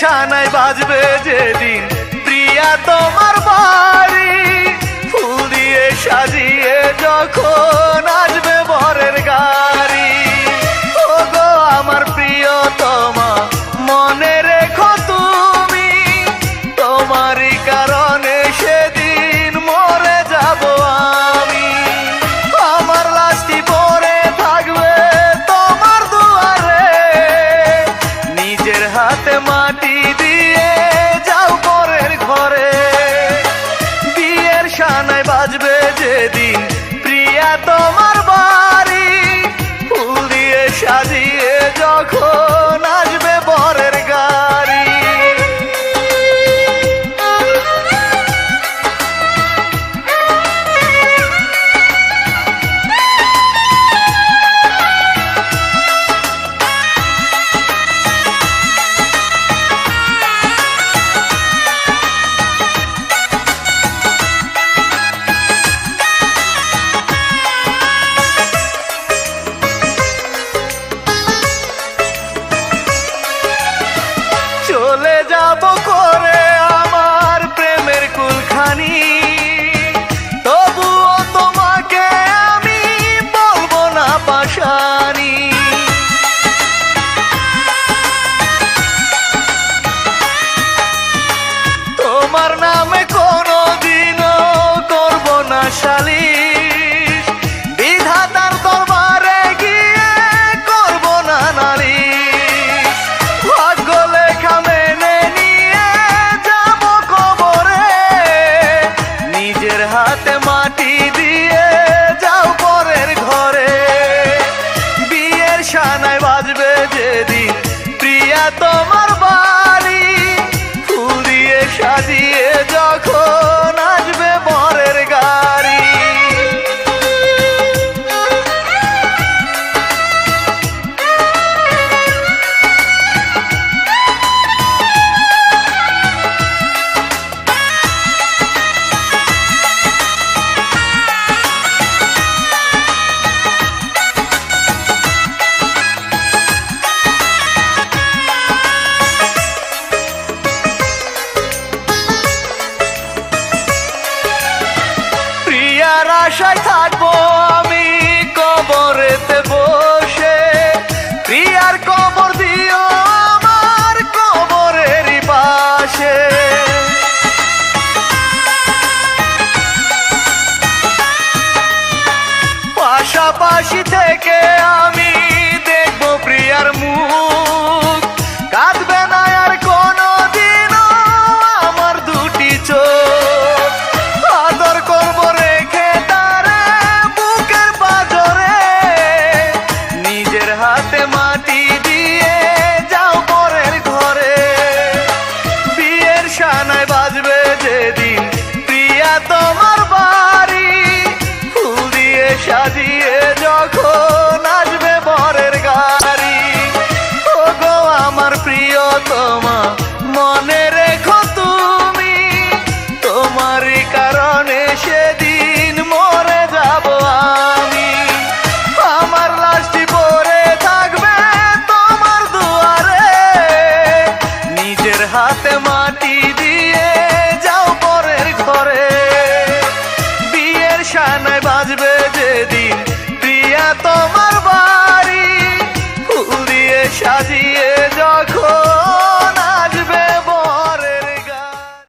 শানায় বাজবে যেদিন। প্রিয়া তোমার বাড়ি হাতে মাটি দিয়ে যাও পরের ঘরে। বিয়ের সানায় বাজবে যেদিন প্রিয়া তোমার বাড়ি। ফুল দিয়ে সাজিয়ে যখন Boca. সানায় বাজবে যেদিন আশায় থাকব আমি কবরেতে বসে। প্রিয়ার কবর দিও আমার কবরেরই পাশে। পাশাপাশি থেকে আমি দেখব প্রিয়ার মুখ। মাটি দিয়ে ঘরে। বিয়ের বাজবে যেদিন প্রিয়া তোমার সাজিয়ে যখন আমার প্রিয়তমা মনে রেখো হাতে মাটি